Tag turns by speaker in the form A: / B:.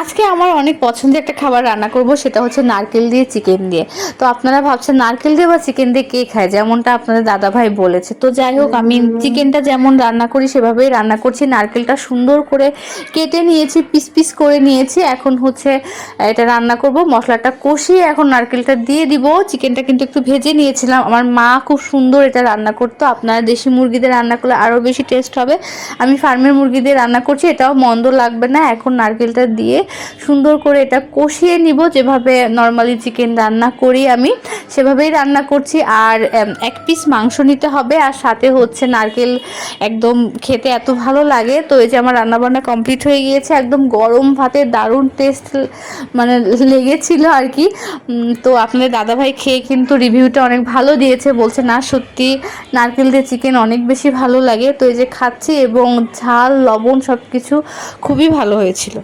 A: আজকে আমার অনেক পছন্দের একটা খাবার রান্না করব, সেটা হচ্ছে নারকেল দিয়ে চিকেন দিয়ে। তো আপনারা ভাবছেন নারকেল দিয়ে বা চিকেন দিয়ে কে খায়? যেমনটা আপনাদের দাদা ভাই বলেছে। তো যাই হোক, আমি চিকেনটা যেমন রান্না করি, সেভাবেই রান্না করছি। নারকেলটা সুন্দর করে কেটে নিয়েছি, পিস পিস করে নিয়েছি। এখন হচ্ছে এটা রান্না করব। মশলাটা কষিয়ে এখন নারকেলটা দিয়ে দিব। চিকেনটা কিন্তু একটু ভেজে নিয়েছিলাম। আমার মা খুব সুন্দর এটা রান্না করতো। আপনারা দেশি মুরগিদের রান্না করলে আরও বেশি টেস্ট হবে। আমি ফার্মের মুরগি দিয়ে রান্না করছি। এটাও মন্দ লাগবে না। এখন নারকেলটা দিয়ে সুন্দর করে এটা কষিয়ে নিব। যেভাবে নর্মালি চিকেন রান্না করি আমি, সেভাবেই রান্না করছি। আর এক পিস মাংস নিতে হবে। আর সাথে হচ্ছে নারকেল একদম খেতে এত ভালো লাগে। তো এই যে আমার রান্নাবান্না কমপ্লিট হয়ে গিয়েছে। একদম গরম ভাতে দারুণ টেস্ট মানে লেগেছিল আর কি। তো আপনাদের দাদাভাই খেয়ে কিন্তু রিভিউটা অনেক ভালো দিয়েছে। বলছে, না, সত্যি নারকেল দিয়ে চিকেন অনেক বেশি ভালো লাগে। তো এই যে খাচ্ছি এবং ঝাল, লবণ সব কিছু খুবই ভালো হয়েছিল।